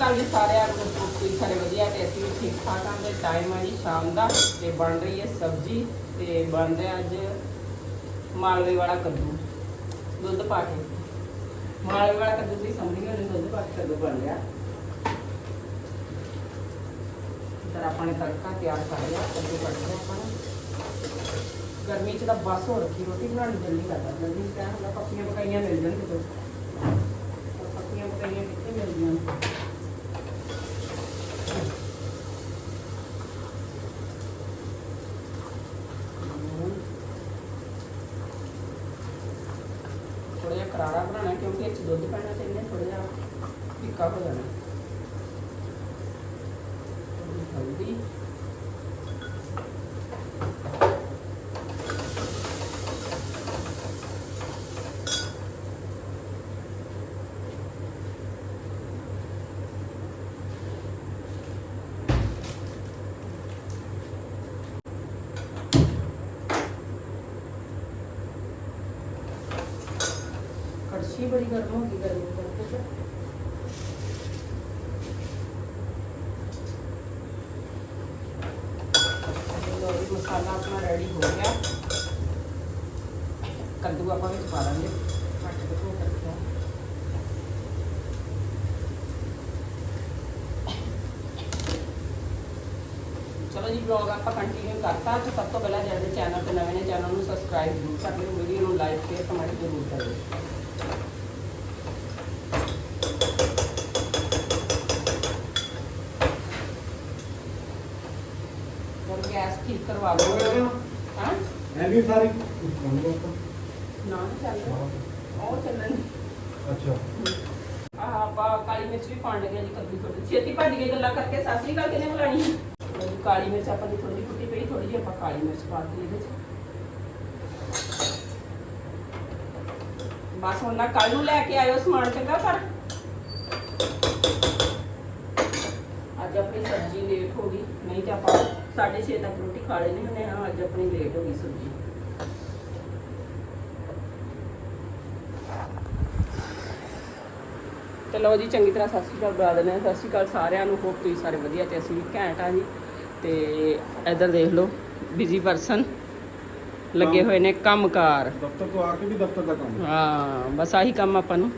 ਅਕਾਲ ਜੀ ਸਾਰਿਆਂ ਨੂੰ ਤੁਸੀਂ ਸਾਰੇ ਵਧੀਆ ਤੇ ਅਸੀਂ ਵੀ ਠੀਕ ਠਾਕ ਆਂ ਤੇ ਟਾਈਮ ਆ ਜੀ ਸ਼ਾਮ ਦਾ ਤੇ ਬਣ ਰਹੀ ਹੈ ਸਬਜ਼ੀ ਤੇ ਬਣ ਰਿਹਾ ਅੱਜ ਮਾਲਵੇ ਵਾਲਾ ਕੱਦੂ, ਦੁੱਧ ਪਾ ਕੇ। ਮਾਲਵੇ ਵਾਲਾ ਕੱਦੂ ਤੁਸੀਂ ਸਮਝੀ ਗਏ ਦੁੱਧ ਪਾ ਕੇ ਕੱਦੂ ਬਣ ਰਿਹਾ। ਇਧਰ ਆਪਾਂ ਨੇ ਤੜਕਾ ਤਿਆਰ ਕਰ ਲਿਆ, ਕੱਦੂ ਕੱਟ ਲਿਆ ਆਪਾਂ ਨੇ। ਗਰਮੀ ਚ ਤਾਂ ਬਸ ਹੋ ਰੱਖੀ ਰੋਟੀ ਬਣਾਉਣੀ ਜਲਦੀ ਕਰਦਾ। ਜਲਦੀ ਟਾਈਮ ਹੁੰਦਾ, ਪੱਕੀਆਂ ਪਕਾਈਆਂ ਮਿਲ ਜਾਣ ਕਿਤੇ। ਪੱਕੀਆਂ ਪਕਾਈਆਂ ਕਿੱਥੇ ਮਿਲਦੀਆਂ ਨੇ? ਥੋੜਾ ਬਣਾਉਣਾ ਕਿਉਂਕਿ ਇਹ 'ਚ ਦੁੱਧ ਪੈਣਾ ਚਾਹੀਦਾ ਥੋੜਾ ਜਿਹਾ ਫਿੱਕਾ ਹੋ ਜਾਣਾ। ਕੜਛੀ ਬੜੀ ਗਰਮ ਹੋ ਗਈ ਗਰਮੀ ਕਰਕੇ ਤੇ। ਲੋ ਜੀ, ਮਸਾਲਾ ਆਪਣਾ ਰੈਡੀ ਹੋ ਗਿਆ। ਕੱਦੂ ਆਪਾਂ ਵਿੱਚ ਪਾ ਦਾਂਗੇ। ਕੱਟ ਕੇ ਧੋ ਕੇ ਰੱਖਿਆ ਚਲੋ ਜੀ ਵਲੌਗ ਆਪਾਂ ਕੰਟੀਨਿਊ ਕਰਤਾ। ਤੇ ਸਭ ਤੋਂ ਪਹਿਲਾਂ ਜਿਹੜੇ ਚੈਨਲ ਤੇ ਨਵੇਂ ਨੇ ਚੈਨਲ ਨੂੰ ਸਬਸਕ੍ਰਾਈਬ ਜ਼ਰੂਰ ਕਰ ਲਿਓ। ਵੀਡੀਓ ਨੂੰ ਲਾਈਕ ਸ਼ੇਅਰ ਕਮੈਂਟ ਜ਼ਰੂਰ ਕਰਿਓ। ਗੈਸ ਠੀਕ ਕਰਵਾ ਲਓ ਹਾਂ? ਹੈ ਵੀ ਸਾਰੀ ਨਾ ਚੱਲ ਉਹ ਚੱਲਣ ਅੱਛਾ। ਆਹ ਆਪਾਂ ਕਾਲੀ ਮਿਰਚ ਵੀ ਪਾਣ ਲੱਗੇ ਜੀ ਕੱਦੂ ਥੋੜੀ ਛੇਤੀ ਭੱਜ ਕੇ ਗੱਲਾਂ ਕਰਕੇ। ਸਾਸਰੀ ਕਾਲ ਕਿਨੇ ਬੁਲਾਣੀ ਜੀ, ਕਾਲੀ ਮਿਰਚ ਆਪਾਂ ਦੀ ਥੋੜੀ ਕੁੱਟੀ ਪਈ ਥੋੜੀ ਜਿਹੀ ਆਪਾਂ ਕਾਲੀ ਮਿਰਚ ਪਾ ਦਿੱਤੀ ਇਹਦੇ ਚ। ਬਸ ਹੁਣ ਨਾ ਕੱਲ ਨੂੰ ਲੈ ਕੇ ਆਇਓ ਸਮਾਨ ਚੰਗਾ ਕਰ ਅੱਜ ਆਪਣੀ ਸਬਜ਼ੀ ਲੇਟ ਹੋ ਗਈ। ਨਹੀਂ ਤਾਂ ਆਪਾਂ 6:30 ਤੱਕ ਰੋਟੀ ਖਾ ਲੈਣੀ ਹੁੰਦੇ ਹਾਂ। ਅੱਜ ਆਪਣੀ ਲੇਟ ਹੋ ਗਈ ਸਬਜ਼ੀ। ਤੇ ਲਓ ਜੀ ਚੰਗੀ ਤਰ੍ਹਾਂ ਸਤਿ ਸ਼੍ਰੀ ਅਕਾਲ ਬੁਲਾ ਦਿੰਦੇ ਹਾਂ। ਸਤਿ ਸ਼੍ਰੀ ਅਕਾਲ ਸਾਰਿਆਂ ਨੂੰ। ਹੋਪ ਤੁਸੀਂ ਸਾਰੇ ਵਧੀਆ ਤੇ ਅਸੀਂ ਵੀ ਘੈਂਟ ਆ ਜੀ। ਤੇ ਇੱਧਰ ਦੇਖ ਲਓ ਬਿਜ਼ੀ ਪਰਸਨ ਲੱਗੇ ਹੋਏ ਨੇ ਕੰਮਕਾਰ। ਦਫ਼ਤਰ ਤੋਂ ਆ ਕੇ ਵੀ ਦਫ਼ਤਰ ਦਾ ਕੰਮ। ਹਾਂ ਬਸ ਆਹੀ ਕੰਮ ਆਪਾਂ ਨੂੰ।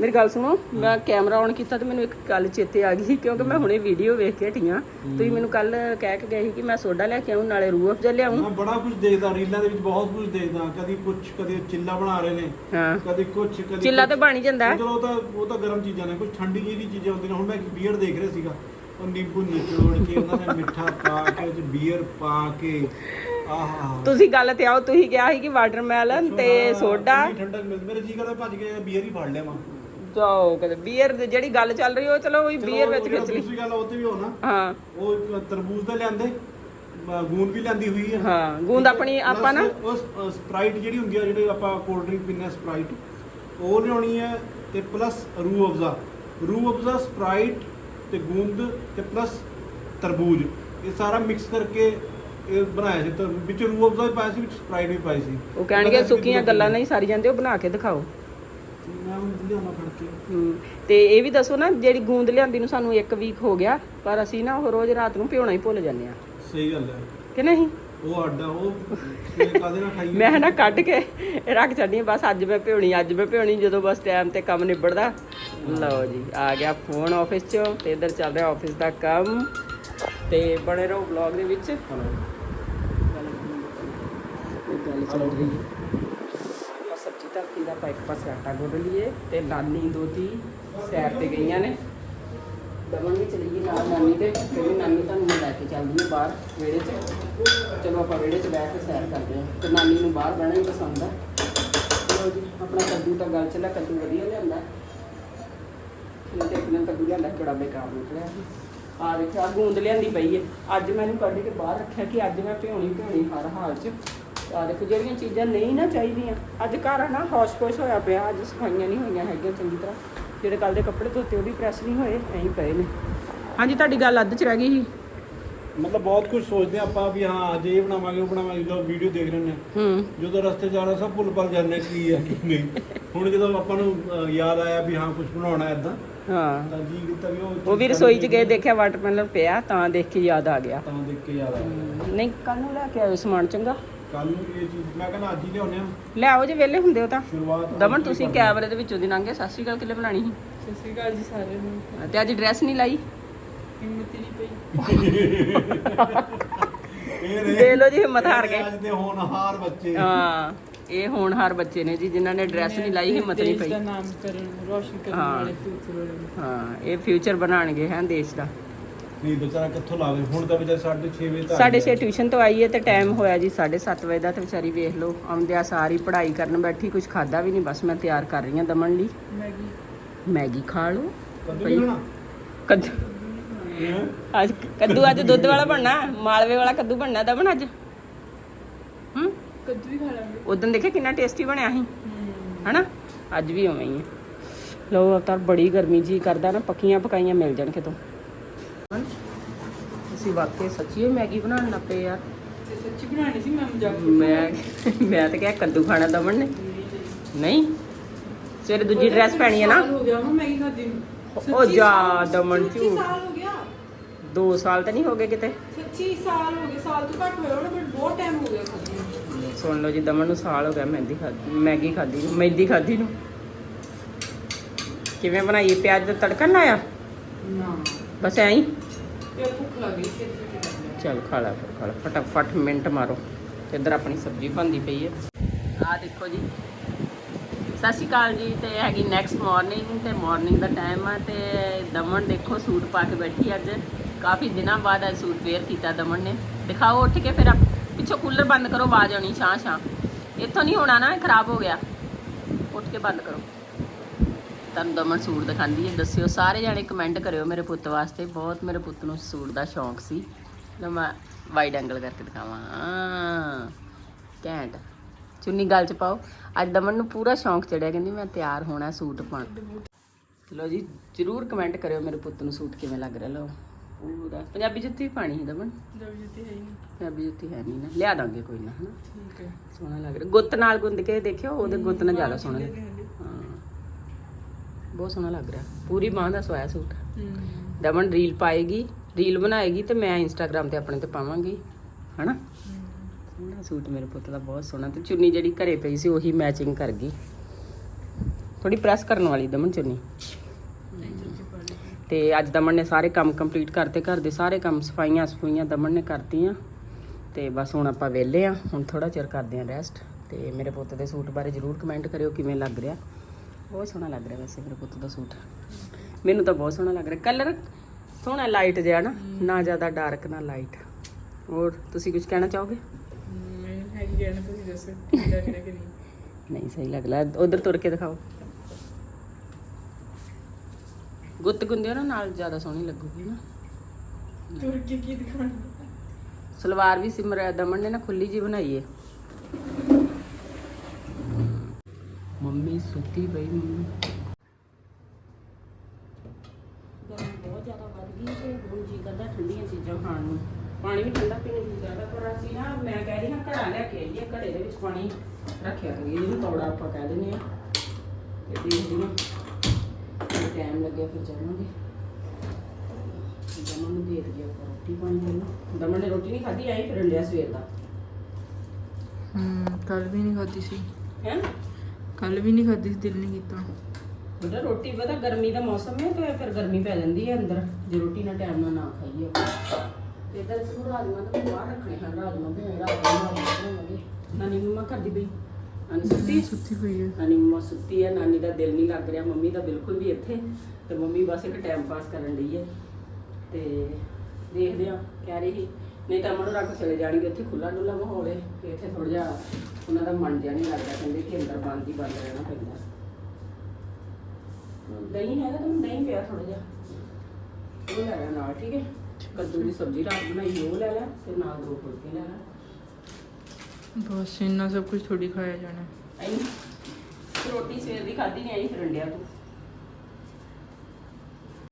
ਮੇਰੀ ਗੱਲ ਸੁਣੋ ਮੈਂ ਕੈਮਰਾ ਔਨ ਕੀਤਾ ਤੇ ਮੈਨੂੰ ਇੱਕ ਗੱਲ ਚੇਤੇ ਆ ਗਈ ਕਿਉਂਕਿ ਮੈਂ ਹੁਣੇ ਵੀਡੀਓ ਵੇਖ ਕੇ ਹਟੀਆਂ ਤੁਸੀਂ ਮੈਨੂੰ ਕੱਲ ਕਹਿ ਕੇ ਗਏ ਸੀ ਕਿ ਮੈਂ ਸੋਡਾ ਲੈ ਕੇ ਆਉਂ ਨਾਲੇ ਰੂਹ ਅਫਜ਼ਾ ਲਿਆਉਂ ਮੈਂ ਬੜਾ ਕੁਝ ਦੇਖਦਾ ਰੀਲਾਂ ਦੇ ਵਿੱਚ ਬਹੁਤ ਕੁਝ ਦੇਖਦਾ ਕਦੀ ਕੁਝ ਕਦੀ ਚਿੱਲਾ ਬਣਾ ਰਹੇ ਨੇ ਹਾਂ। ਕਦੀ ਕੁਝ ਕਦੀ ਚਿੱਲਾ। ਤੇ ਬਣ ਹੀ ਜਾਂਦਾ। ਚਲੋ ਉਹ ਤਾਂ ਉਹ ਤਾਂ ਗਰਮ ਚੀਜ਼ਾਂ ਨੇ ਕੁਝ ਠੰਡੀ ਜਿਹੀ ਚੀਜ਼ਾਂ ਹੁੰਦੀਆਂ ਹੁਣ ਮੈਂ ਇੱਕ ਬੀਅਰ ਦੇਖ ਰਿਹਾ ਸੀਗਾ ਉਹ ਨਿੰਬੂ ਨਿਚੋੜ ਕੇ ਉਹਨਾਂ ਨੇ ਮਿੱਠਾ ਪਾ ਕੇ ਉਹ ਬੀਅਰ ਪਾ ਕੇ ਆਹਾ। ਤੁਸੀਂ ਗੱਲ ਤੇ ਆਓ ਤੁਸੀਂ ਕਿਹਾ ਸੀ ਕਿ ਵਾਟਰਮੈਲਨ ਤੇ ਸੋਡਾ। ਇੰਨੀ ਠੰਡਕ ਮਿਲ ਮੇਰੇ ਜੀ ਕਰਦਾ ਭੱਜ ਕੇ ਬੀਅਰ ਹੀ ਫੜ ਲਿਆ ਮੈਂ। ਜਾਓ ਕਦੇ ਬੀਅਰ ਦੀ ਜਿਹੜੀ ਗੱਲ ਚੱਲ ਰਹੀ ਉਹ ਚਲੋ ਉਹੀ ਬੀਅਰ ਵਿੱਚ ਖਿੱਚ ਲਈ। ਦੂਸਰੀ ਗੱਲ ਉਹ ਤੇ ਵੀ ਹੋਣਾ। ਹਾਂ। ਉਹ ਤਰਬੂਜ ਦਾ ਲਿਆਂਦੇ ਗੂੰਦ ਵੀ ਲਿਆਂਦੀ ਹੋਈ ਹੈ ਹਾਂ ਗੂੰਦ ਆਪਣੀ ਆਪਾਂ ਨਾ ਉਹ ਸਪਰਾਈਟ ਜਿਹੜੀ ਹੁੰਦੀ ਆ ਜਿਹੜੇ ਆਪਾਂ ਕੋਲਡ ਡਰਿੰਕ ਆ ਸਪਰਾਈਟ ਉਹ ਲਿਆਉਣੀ ਹੈ ਤੇ ਪਲੱਸ ਰੂ ਅਫਜ਼ਾ ਰੂ ਅਫਜ਼ਾ ਸਪਰਾਈਟ ਤੇ ਗੂੰਦ ਤੇ ਪਲੱਸ ਤਰਬੂਜ। ਇਹ ਸਾਰਾ ਮਿਕਸ ਕਰਕੇ ਇਹ ਬਣਾਇਆ ਸੀ। ਤਾਂ ਵਿੱਚ ਰੂ ਅਫਜ਼ਾ ਵੀ ਪਾਇਆ ਸੀ ਵਿੱਚ ਸਪਰਾਈਟ ਵੀ ਪਾਈ ਸੀ। ਉਹ ਕਹਿਣਗੇ ਸੁੱਕੀਆਂ ਗੱਲਾਂ ਨਹੀਂ ਸਾਰੀ ਜਾਂਦੇ ਉਹ ਬਣਾ ਕੇ ਦਿਖਾਓ। ਲਿਆਉਣਾ ਫੜ ਕੇ। ਹੂੰ ਤੇ ਇਹ ਵੀ ਦੱਸੋ ਨਾ ਜਿਹੜੀ ਗੂੰਦ ਲਿਆਂਦੀ ਨੂੰ ਸਾਨੂੰ 1 ਵੀਕ ਹੋ ਗਿਆ ਪਰ ਅਸੀਂ ਨਾ ਉਹ ਰੋਜ਼ ਰਾਤ ਨੂੰ ਭਿਉਣਾ ਹੀ ਭੁੱਲ ਜਾਂਦੇ ਆ। ਸਹੀ ਗੱਲ ਹੈ। ਕਿ ਨਹੀਂ? ਉਹ ਆਡਾ ਉਹ ਸਵੇਰੇ ਕਾਦੇ ਨਾਲ ਖਾਈਏ? ਮੈਂ ਨਾ ਕੱਢ ਕੇ ਰੱਖ ਛੱਡੀ ਬਸ ਅੱਜ ਮੈਂ ਭਿਉਣੀ ਅੱਜ ਮੈਂ ਭਿਉਣੀ ਜਦੋਂ ਬਸ ਟਾਈਮ ਤੇ ਕੰਮ ਨਿਬੜਦਾ। ਲਓ ਜੀ ਆ ਗਿਆ ਫੋਨ ਆਫਿਸ ਚੋਂ ਤੇ ਇੱਧਰ ਚੱਲ ਰਿਹਾ ਆਫਿਸ ਦਾ ਕੰਮ। ਤੇ ਬਣੇ ਰਹੋ ਵਲੌਗ ਦੇ ਵਿੱਚ। ਇਹ ਗੱਲ ਚੱਲ ਰਹੀ ਹੈ। ਧਰਤੀ ਦਾ ਆਪਾਂ ਇੱਕ ਪਾਸੇ ਆਟਾ ਗੁੰਨ ਲਈਏ ਤੇ ਨਾਨੀ ਦੋਤੀ ਸੈਰ ਤੇ ਗਈਆਂ ਨੇ। ਦਮਨ ਵੀ ਚਲੀ ਗਈ ਨਾਲ ਨਾਨੀ ਦੇ ਕਹਿੰਦੀ ਨਾਨੀ ਤੁਹਾਨੂੰ ਮੈਂ ਲੈ ਕੇ ਚੱਲਦੀ ਹਾਂ ਬਾਹਰ ਵਿਹੜੇ 'ਚ। ਚਲੋ ਆਪਾਂ ਵਿਹੜੇ 'ਚ ਬੈਠ ਕੇ ਸੈਰ ਕਰਦੇ ਹਾਂ। ਤੇ ਨਾਨੀ ਨੂੰ ਬਾਹਰ ਬਹਿਣਾ ਹੀ ਪਸੰਦ ਹੈ ਚਲੋ ਜੀ ਆਪਣਾ ਕੱਦੂ ਤਾਂ ਗੱਲ ਚੱਲਾ ਕੱਦੂ ਵਧੀਆ ਲਿਆਂਦਾ। ਤੇ ਇੱਕ ਦਿਨ ਕੱਦੂ ਲਿਆਂਦਾ ਸੀ, ਬੜਾ ਬੇਕਾਰ ਨਿਕਲਿਆ ਸੀ। ਆ ਦੇਖਿਆ ਗੂੰਦ ਲਿਆਂਦੀ ਪਈ ਹੈ। ਅੱਜ ਮੈਨੂੰ ਕੱਢ ਕੇ ਬਾਹਰ ਰੱਖਿਆ ਕਿ ਅੱਜ ਮੈਂ ਭਿਉਣੀ ਭਿਉਣੀ ਹਰ ਹਾਲ 'ਚ। ਆ ਦੇਖੋ ਜਿਹੜੀਆਂ ਚੀਜ਼ਾਂ ਨਹੀਂ ਨਾ ਚਾਹੀਦੀਆਂ ਅੱਜ ਘਰ ਨਾ ਹੌਸ਼-ਪੌਸ਼ ਹੋਇਆ ਪਿਆ ਅੱਜ ਸਫਾਈਆਂ ਨਹੀਂ ਹੋਈਆਂ ਹੈਗੀਆਂ ਚੰਗੀ ਤਰ੍ਹਾਂ। ਜਿਹੜੇ ਕੱਲ ਦੇ ਕੱਪੜੇ ਧੋਤੇ ਉਹ ਵੀ ਪ੍ਰੈਸ ਨਹੀਂ ਹੋਏ ਐਂ ਹੀ ਪਏ ਨੇ। ਹਾਂਜੀ ਤੁਹਾਡੀ ਗੱਲ ਅੱਧ 'ਚ ਰਹਿ ਗਈ ਸੀ। ਮਤਲਬ ਬਹੁਤ ਕੁਝ ਸੋਚਦੇ ਆਪਾਂ ਵੀ ਹਾਂ ਅੱਜ ਇਹ ਬਣਾਵਾਂਗੇ ਉਹ ਬਣਾਵਾਂਗੇ ਜਦੋਂ ਵੀਡੀਓ ਦੇਖ ਰਹੇ ਨੇ ਹੂੰ। ਜਦੋਂ ਰਸਤੇ ਜਾ ਰਹੇ ਸਭ ਭੁੱਲ ਭੱਲ ਜਾਂਦੇ ਕੀ ਹੈ ਕੀ ਨਹੀਂ। ਹੁਣ ਜਦੋਂ ਆਪਾਂ ਨੂੰ ਅਹ, ਯਾਦ ਆਇਆ ਵੀ ਹਾਂ ਕੁਝ ਬਣਾਉਣਾ ਐਦਾਂ ਹਾਂ। ਤਾਂ ਜੀ ਕੀਤਾ ਵੀ ਉਹ ਉਹ ਵੀ ਰਸੋਈ 'ਚ ਗਏ ਦੇਖਿਆ ਵਾਟਰਮੈਲਨ ਪਿਆ ਤਾਂ ਦੇਖ ਕੇ ਯਾਦ ਆ ਗਿਆ। ਤਾਂ ਦੇਖ ਕੇ ਯਾਦ ਆਇਆ ਨਹੀਂ ਕੱਲ ਨੂੰ ਲੈ ਕੇ ਆਇਓ ਸਮਾਨ ਚੰਗਾ। ਕੱਲ ਨੂੰ ਇਹ ਚੀਜ਼ ਮੈਂ ਕਹਿੰਦਾ ਅੱਜ ਹੀ ਲਿਆਉਣੇ ਆ ਲੈ ਆਓ ਜੇ ਵਿਹਲੇ ਹੁੰਦੇ ਹੋ ਤਾਂ। ਸ਼ੁਰੂਆਤ ਦਮਨ ਤੁਸੀਂ ਕੈਮਰੇ ਦੇ ਵਿੱਚੋਂ ਦੀ ਲੰਘੇ ਸਤਿ ਸ਼੍ਰੀ ਅਕਾਲ ਕਿਲੇ ਬਣਾਣੀ ਸੀ? ਸਤਿ ਸ਼੍ਰੀ ਅਕਾਲ ਜੀ ਸਾਰਿਆਂ ਨੂੰ। ਤੇ ਅੱਜ ਡਰੈਸ ਨਹੀਂ ਲਾਈ? ਹਿੰਮਤ ਹੀ ਨਹੀਂ ਪਈ। ਇਹ ਨੇ ਦੇ ਲੋ ਜੀ ਹਿੰਮਤ ਹਾਰ ਇਹ ਗਏ। ਅੱਜ ਦੇ ਹੋਣਹਾਰ ਬੱਚੇ। ਹਾਂ ਇਹ ਹੋਣਹਾਰ ਬੱਚੇ ਨੇ ਜੀ ਜਿਨ੍ਹਾਂ ਨੇ ਡਰੈਸ ਨਹੀਂ ਲਾਈ ਹਿੰਮਤ ਨਹੀਂ ਦੇਸ਼ ਪਈ। ਦਾ ਨਾਮ ਕਰਨ ਰੋਸ਼ਨ ਕਰਨ ਹਾਂ। ਵਾਲੇ ਫਿਊਚਰ ਵਾਲੇ ਨੇ। ਹਾਂ ਇਹ ਫਿਊਚਰ ਬਣਾਣਗੇ ਹੈ ਦੇਸ਼ ਦਾ। ਨਹੀਂ ਵਿਚਾਰਾ ਕਿੱਥੋਂ ਲਾਵੇ? ਹੁਣ ਤਾਂ ਵਿਚਾਰਾ 6:30 ਵਜੇ ਤੱਕ ਸਾਡੇ ਟਿਊਸ਼ਨ ਤੋਂ ਆਈ ਹੈ ਤੇ ਟਾਈਮ ਹੋਇਆ ਜੀ 7:30 ਵਜੇ ਦਾ ਤੇ ਵਿਚਾਰੀ ਵੇਖ ਲਓ ਆਉਂਦਿਆਂ ਸਾਰੀ ਪੜ੍ਹਾਈ ਕਰਨ ਬੈਠੀ ਕੁਝ ਖਾਦਾ ਵੀ ਨਹੀਂ ਬਸ ਮੈਂ ਤਿਆਰ ਕਰ ਰਹੀ ਹਾਂ ਦਮਨ ਲਈ। ਮੈਗੀ। ਮੈਗੀ ਖਾ ਲਓ। ਕਦੋਂ ਵੀ ਹੋਣਾ ਕੱਦੂ। ਅੱਜ ਕੱਦੂ ਅੱਜ ਦੁੱਧ ਵਾਲਾ ਬਣਨਾ ਮਾਲਵੇ ਵਾਲਾ ਕੱਦੂ ਬਣਨਾ ਦਮਨ ਅੱਜ? ਹੂੰ? ਕੱਦੂ ਵੀ ਖਾ ਲਾਂਗੇ। ਉਦੋਂ ਦੇਖਿਆ ਕਿੰਨਾ ਟੇਸਟੀ ਬਣਿਆ ਸੀ? ਹਨਾ? ਅੱਜ ਵੀ ਉਵੇਂ ਹੀ ਹੈ। ਲੋ ਅਵਤਾਰ ਬੜੀ ਗਰਮੀ ਜੀ ਕਰਦਾ ਨਾ ਪੱਕੀਆਂ ਪਕਾਈਆਂ ਮਿਲ ਜਾਣ ਕਿਤੋਂ। ਅਸੀਂ ਵਾਕਈ ਸੱਚੀ ਹੀ? ਮੈਗੀ ਬਣਾਉਣ ਲੱਗ ਪਏ ਯਾਰ ਤੇ ਸੱਚੀ ਬਣਾਣੀ ਸੀ ਮੈਂ ਮਜ਼ਾਕ ਮੈਂ ਮੈਂ ਤਾਂ ਕਿਹਾ ਕੱਦੂ ਖਾਣਾ ਦਮਨ ਨੇ। ਨਹੀਂ ਸਵੇਰੇ ਦੂਜੀ ਡਰੈਸ ਪੈਣੀ ਹੈ ਨਾ। ਹੋ ਗਿਆ ਮੈਂ ਮੈਗੀ ਖਾਦੀ ਨੂੰ। ਉਹ ਜਾ ਦਮਨ ਝੂਠ। ਸਾਲ ਹੋ ਗਿਆ। 2 ਸਾਲ ਤਾਂ ਨਹੀਂ ਹੋ ਗਏ ਕਿਤੇ। ਸੱਚੀ ਸਾਲ ਹੋ ਗਏ ਸਾਲ ਤੋਂ ਘੱਟ ਹੋਇਆ ਹੋਣਾ ਬਟ ਬਹੁਤ ਟਾਈਮ ਹੋ ਗਿਆ ਖਾਦੀ ਸੁਣ ਲਓ ਜੀ ਦਮਨ ਨੂੰ ਸਾਲ ਹੋ ਗਿਆ ਮਹਿੰਦੀ ਖਾਦੀ ਮੈਗੀ ਖਾਦੀ ਨੂੰ ਮਹਿੰਦੀ ਖਾਦੀ ਨੂੰ। ਕਿਵੇਂ ਬਣਾਈਏ ਪਿਆਜ਼ ਦਾ ਤੜਕਾ ਨਾ ਆਇਆ ਨਾ। ਬਸ ਐਂ ਹੀ? ਤੇ ਭੁੱਖ ਲੱਗ ਗਈ ਛੇਤੀ ਚਲ ਖਾ ਲਾ ਫਿਰ, ਖਾ ਲਾ। ਫਟਾਫਟ ਮਿੰਟ ਮਾਰੋ। ਇੱਧਰ ਆਪਣੀ ਸਬਜ਼ੀ ਬਣਦੀ ਪਈ ਹੈ। ਆ ਦੇਖੋ ਜੀ। ਸਤਿ ਸ਼੍ਰੀ ਅਕਾਲ ਜੀ, ਤੇ ਹੈਗੀ ਨੈਕਸਟ ਮਾਰਨਿੰਗ ਤੇ ਮਾਰਨਿੰਗ ਦਾ ਟਾਈਮ ਆ, ਤੇ ਦਮਨ ਦੇਖੋ ਸੂਟ ਪਾ ਕੇ ਬੈਠੀ ਅੱਜ। ਕਾਫੀ ਦਿਨਾਂ ਬਾਅਦ ਅੱਜ ਸੂਟ ਵੇਅਰ ਕੀਤਾ ਦਮਨ ਨੇ। ਦਿਖਾਓ ਉੱਠ ਕੇ ਫਿਰ ਪਿੱਛੋਂ ਕੂਲਰ ਬੰਦ ਕਰੋ, ਆਵਾਜ਼ ਆਉਣੀ ਛਾਂ ਛਾਂ ਇੱਥੋਂ ਨਹੀਂ ਹੋਣਾ ਨਾ ਖਰਾਬ ਹੋ ਗਿਆ। ਉੱਠ ਕੇ ਬੰਦ ਕਰੋ। ਤੁਹਾਨੂੰ ਦਮਨ ਸੂਟ ਦਿਖਾਉਂਦੀ ਹੈ। ਦੱਸਿਓ ਸਾਰੇ ਜਾਣੇ ਕਮੈਂਟ ਕਰਿਓ ਮੇਰੇ ਪੁੱਤ ਵਾਸਤੇ। ਬਹੁਤ ਮੇਰੇ ਪੁੱਤ ਨੂੰ ਸੂਟ ਦਾ ਸ਼ੌਂਕ ਸੀ। ਲਓ ਮੈਂ ਵਾਈਡ ਐਂਗਲ ਕਰਕੇ ਦਿਖਾਵਾਂ। ਹਾਂ ਘੈਂਟ। ਚੁੰਨੀ ਗਲ ਚ ਪਾਓ। ਅੱਜ ਦਮਨ ਨੂੰ ਪੂਰਾ ਸ਼ੌਂਕ ਚੜਿਆ ਕਹਿੰਦੀ ਮੈਂ ਤਿਆਰ ਹੋਣਾ ਸੂਟ ਪਾਉਣ। ਲਓ ਜੀ ਜਰੂਰ ਕਮੈਂਟ ਕਰਿਓ ਮੇਰੇ ਪੁੱਤ ਨੂੰ ਸੂਟ ਕਿਵੇਂ ਲੱਗ ਰਿਹਾ। ਲਓ ਪੂਰਾ। ਪੰਜਾਬੀ ਜੁੱਤੀ ਪਾਣੀ ਹੈ ਦਮਨ? ਜਦ ਜੁੱਤੀ ਹੈ ਨਹੀਂ। ਪੰਜਾਬੀ ਜੁੱਤੀ ਹੈ ਨਹੀਂ ਨਾ। ਲਿਆ ਦਾਂਗੇ ਕੋਈ ਨਾ ਹਨਾ? ਠੀਕ ਹੈ। ਸੋਹਣਾ ਲੱਗ ਰਿਹਾ। ਗੁੱਤ ਨਾਲ ਗੁੰਦ ਕੇ ਦੇਖਿਓ ਉਹਦੇ ਗੁੱਤ ਨਾਲ ਜ਼ਿਆਦਾ ਸੋਹਣਾ ਬਹੁਤ ਸੋਹਣਾ ਲੱਗ ਰਿਹਾ। ਪੂਰੀ ਬਾਂਹ ਦਾ ਸੋਇਆ ਸੂਟ। ਦਮਨ ਰੀਲ ਪਾਏਗੀ ਰੀਲ ਬਣਾਏਗੀ ਤੇ ਮੈਂ ਇੰਸਟਾਗ੍ਰam ਤੇ ਆਪਣੇ ਤੇ ਪਾਵਾਂਗੀ। ਹਨਾ? ਸੋਹਣਾ ਸੂਟ ਮੇਰੇ ਪੁੱਤ ਦਾ ਬਹੁਤ ਸੋਹਣਾ। ਤੇ ਚੁੰਨੀ ਜਿਹੜੀ ਘਰੇ ਪਈ ਸੀ ਉਹੀ ਮੈਚਿੰਗ ਕਰ ਗਈ। ਥੋੜੀ ਪ੍ਰੈਸ ਕਰਨ ਵਾਲੀ ਦਮਨ ਚੁੰਨੀ। ਤੇ ਅੱਜ ਦਮਨ ਨੇ ਸਾਰੇ ਕੰਮ ਕੰਪਲੀਟ ਕਰਤੇ ਘਰ ਦੇ ਸਾਰੇ ਕੰਮ ਸਫਾਈਆਂ ਸਫੂਈਆਂ ਦਮਨ ਨੇ ਕਰਤੀਆਂ। ਤੇ ਬਸ ਹੁਣ ਆਪਾਂ ਵਿਹਲੇ ਆ ਹੁਣ ਥੋੜਾ ਚਿਰ ਕਰਦੇ ਆ ਰੈਸਟ ਤੇ ਮੇਰੇ ਪੁੱਤ ਦੇ ਸੂਟ ਬਾਰੇ ਜਰੂਰ ਕਮੈਂਟ ਕਰਿਓ ਕਿਵੇਂ ਲੱਗ ਰਿਹਾ? ਬਹੁਤ ਸੋਹਣਾ ਲੱਗ ਰਿਹਾ ਵੈਸੇ ਮੇਰੇ ਪੁੱਤ ਦਾ ਸੂਟ। ਮੈਨੂੰ ਤਾਂ ਬਹੁਤ ਸੋਹਣਾ ਲੱਗ ਰਿਹਾ। ਕਲਰ ਸੋਹਣਾ ਲਾਈਟ ਜਿਹਾ ਨਾ ਨਾ ਜ਼ਿਆਦਾ ਡਾਰਕ ਨਾ ਲਾਈਟ ਹੋਰ ਤੁਸੀਂ ਕੁਝ ਕਹਿਣਾ ਚਾਹੋਗੇ? ਨਹੀਂ ਸਹੀ ਲੱਗ ਰਿਹਾ। ਉਧਰ ਤੁਰ ਕੇ ਦਿਖਾਓ। ਗੁੱਤ ਗੁੰਦੇ ਨਾ ਨਾਲ ਜ਼ਿਆਦਾ ਸੋਹਣੀ ਲੱਗੂਗੀ ਨਾ। ਤੁਰ ਕੇ ਕੀ ਦਿਖਾਣਾ ਸਲਵਾਰ ਵੀ ਸਿਮਰ ਦਮਨ ਨੇ ਨਾ ਖੁੱਲੀ ਜੀ ਬਣਾਈ ਏ। ਸੁੱਤੀ ਪਈ ਮੰਮੀ ਗਰਮੀ ਬਹੁਤ ਜ਼ਿਆਦਾ ਵੱਧ ਗਈ ਤੇ ਹੁਣ ਜੀ ਕਰਦਾ ਠੰਡੀਆਂ ਚੀਜ਼ਾਂ ਖਾਣ ਨੂੰ। ਪਾਣੀ ਵੀ ਠੰਡਾ ਪੀਣ ਨੂੰ ਜੀ ਕਰਦਾ ਪਰ ਅਸੀਂ ਨਾ ਮੈਂ ਕਹਿ ਰਹੀ ਹਾਂ ਘੜਾ ਲੈ ਕੇ ਆਈਏ ਘੜੇ ਦੇ ਵਿੱਚ ਪਾਣੀ ਰੱਖਿਆ ਕਰੀਏ ਜਿਹਨੂੰ ਤੌੜਾ ਆਪਾਂ ਕਹਿ ਦਿੰਦੇ ਆ ਤੇ ਦੇਖਦੀ ਹਾਂ ਟਾਈਮ ਲੱਗਿਆ ਫਿਰ ਜਾਵਾਂਗੇ। ਦਮਨ ਨੂੰ ਦੇ ਦਿਆ ਆਪਾਂ ਰੋਟੀ ਪਾਣੀ ਦੇ ਨੂੰ ਦਮਨ ਨੇ ਰੋਟੀ ਨਹੀਂ ਖਾਧੀ ਆਈ ਫਿਰ ਲਿਆ ਸਵੇਰ ਦਾ। ਹੂੰ ਕੱਲ ਵੀ ਨਹੀਂ ਖਾਦੀ ਸੀ। ਹੈ? ਕੱਲ ਵੀ ਨਹੀਂ ਖਾਦੀ ਸੀ ਦਿਲ ਨਹੀਂ ਕੀਤਾ। ਬੇਟਾ ਰੋਟੀ ਪਤਾ ਗਰਮੀ ਦਾ ਮੌਸਮ ਹੈ ਤੇ ਫਿਰ ਗਰਮੀ ਪੈ ਜਾਂਦੀ ਹੈ ਅੰਦਰ ਜੇ ਰੋਟੀ ਨਾ ਟਾਈਮ ਨਾਲ ਨਾ ਖਾਈਏ। ਤੇ ਇਧਰ ਨੂੰ ਰਾਜਮਾ ਤਾਂ ਬਾਹਰ ਰੱਖਣੇ ਹਨ ਰਾਜਮਾ ਵੀ ਰਾਜਮਾ ਬਣਾਵਾਂਗੇ ਨਾਨੀ ਮੰਮਾ ਕਰਦੀ ਪਈ। ਨਾਨੀ ਸੁੱਤੀ ਸੁੱਤੀ ਪਈ ਹੈ। ਨਾਨੀ ਮੰਮਾ ਸੁੱਤੀ ਹੈ ਨਾਨੀ ਦਾ ਦਿਲ ਨਹੀਂ ਲੱਗ ਰਿਹਾ ਮੰਮੀ ਦਾ ਬਿਲਕੁਲ ਵੀ ਇੱਥੇ। ਤੇ ਮੰਮੀ ਬਸ ਇੱਕ ਟਾਈਮ ਪਾਸ ਕਰਨ ਲਈ ਹੈ। ਤੇ ਦੇਖਦੇ ਆ ਕਹਿ ਰਹੀ ਸੀ ਨਹੀਂ ਤਾਂ ਅਮਨ ਰੱਖ ਚਲੇ ਜਾਣਗੇ ਉੱਥੇ ਖੁੱਲਾ ਡੁੱਲਾ ਮਾਹੌਲ ਹੈ ਤੇ ਇੱਥੇ ਥੋੜਾ ਜਿਹਾ ਉਹਨਾਂ ਦਾ ਮਨ ਜਿਹਾ ਨਹੀਂ ਲੱਗਦਾ ਕਹਿੰਦੇ ਕਿ ਅੰਦਰ ਬੰਦ ਹੀ ਬੰਦ ਰਹਿਣਾ ਪੈਂਦਾ। ਦਹੀਂ ਹੈਗਾ ਤਾਂ ਦਹੀਂ ਪਿਆ ਥੋੜਾ ਜਿਹਾ। ਉਹ ਲੈ ਲੈ ਨਾਲ ਠੀਕ ਹੈ ਕੱਦੂ ਦੀ ਸਬਜ਼ੀ ਰਾਤ ਬਣਾਈ ਉਹ ਲੈ ਲੈ ਤੇ ਨਾਲ ਦੋ ਫੁਲਕੇ ਲੈ ਲੈ ਬਸ ਇੰਨਾ ਸਭ ਕੁਝ ਥੋੜੀ ਖਾਇਆ ਜਾਣਾ। ਆਈ ਰੋਟੀ ਸਵੇਰ ਦੀ ਖਾਧੀ ਨਹੀਂ ਆਈ ਫਿਰੰਡਿਆ ਤੂੰ।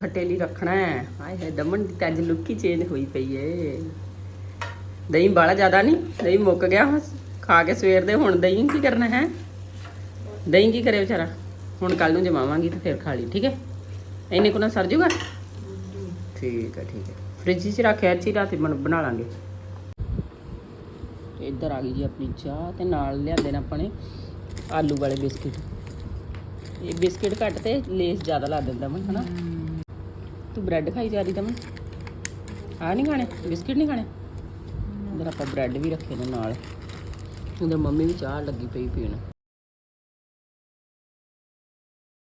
ਹਟੇਲੀ ਰੱਖਣਾ ਹੈ। ਹਾਏ ਹਾਏ ਦਮਨ ਦੀ ਤਾਂ ਅੱਜ ਲੁੱਕ ਹੀ ਚੇਂਜ ਹੋਈ ਪਈ ਏ। ਦਹੀਂ ਬਾਲਾ ਜ਼ਿਆਦਾ ਨਹੀਂ ਦਹੀਂ ਮੁੱਕ ਗਿਆ ਹੁਣ ਖਾ ਕੇ ਸਵੇਰ ਦੇ ਹੁਣ ਦਹੀਂ ਕੀ ਕਰਨਾ ਹੈ? ਦਹੀਂ ਕੀ ਕਰੇ ਵਿਚਾਰਾ? ਹੁਣ ਕੱਲ ਨੂੰ ਜਮਾਵਾਂਗੀ ਤੇ ਫਿਰ ਖਾ ਲਈ ਠੀਕ ਹੈ? ਇੰਨੇ ਕੁ ਨਾਲ ਸਰ ਜੂਗਾ? ਠੀਕ ਹੈ ਠੀਕ ਹੈ। ਫ੍ਰਿਜ 'ਚ ਰੱਖਿਆ ਅੱਛੀ ਰਾਤ ਬਣ ਬਣਾ ਲਾਂਗੇ। ਇੱਧਰ ਆ ਗਈ ਜੀ ਆਪਣੀ ਚਾਹ ਤੇ ਨਾਲ ਲਿਆਂਦੇ ਨੇ ਆਪਾਂ ਨੇ ਆਲੂ ਵਾਲੇ ਬਿਸਕਿਟ। ਇਹ ਬਿਸਕਿਟ ਘੱਟ ਤੇ ਲੇਸ ਜ਼ਿਆਦਾ ਲਾ ਦਿੰਦਾ ਮੈਂ ਹਨਾ? ਤੂੰ ਬ੍ਰੈਡ ਖਾਈ ਜਾ ਰਹੀ ਤਾਂ ਮੈਂ ਆ ਨਹੀਂ ਖਾਣੇ? ਬਿਸਕਿਟ ਨਹੀਂ ਖਾਣੇ? ਇੱਧਰ ਆਪਾਂ ਬ੍ਰੈਡ ਵੀ ਰੱਖੇ ਨੇ ਨਾਲ। ਉਹਦੇ ਮੰਮੀ ਵੀ ਚਾਹ ਲੱਗੀ ਪਈ ਪੀਣ।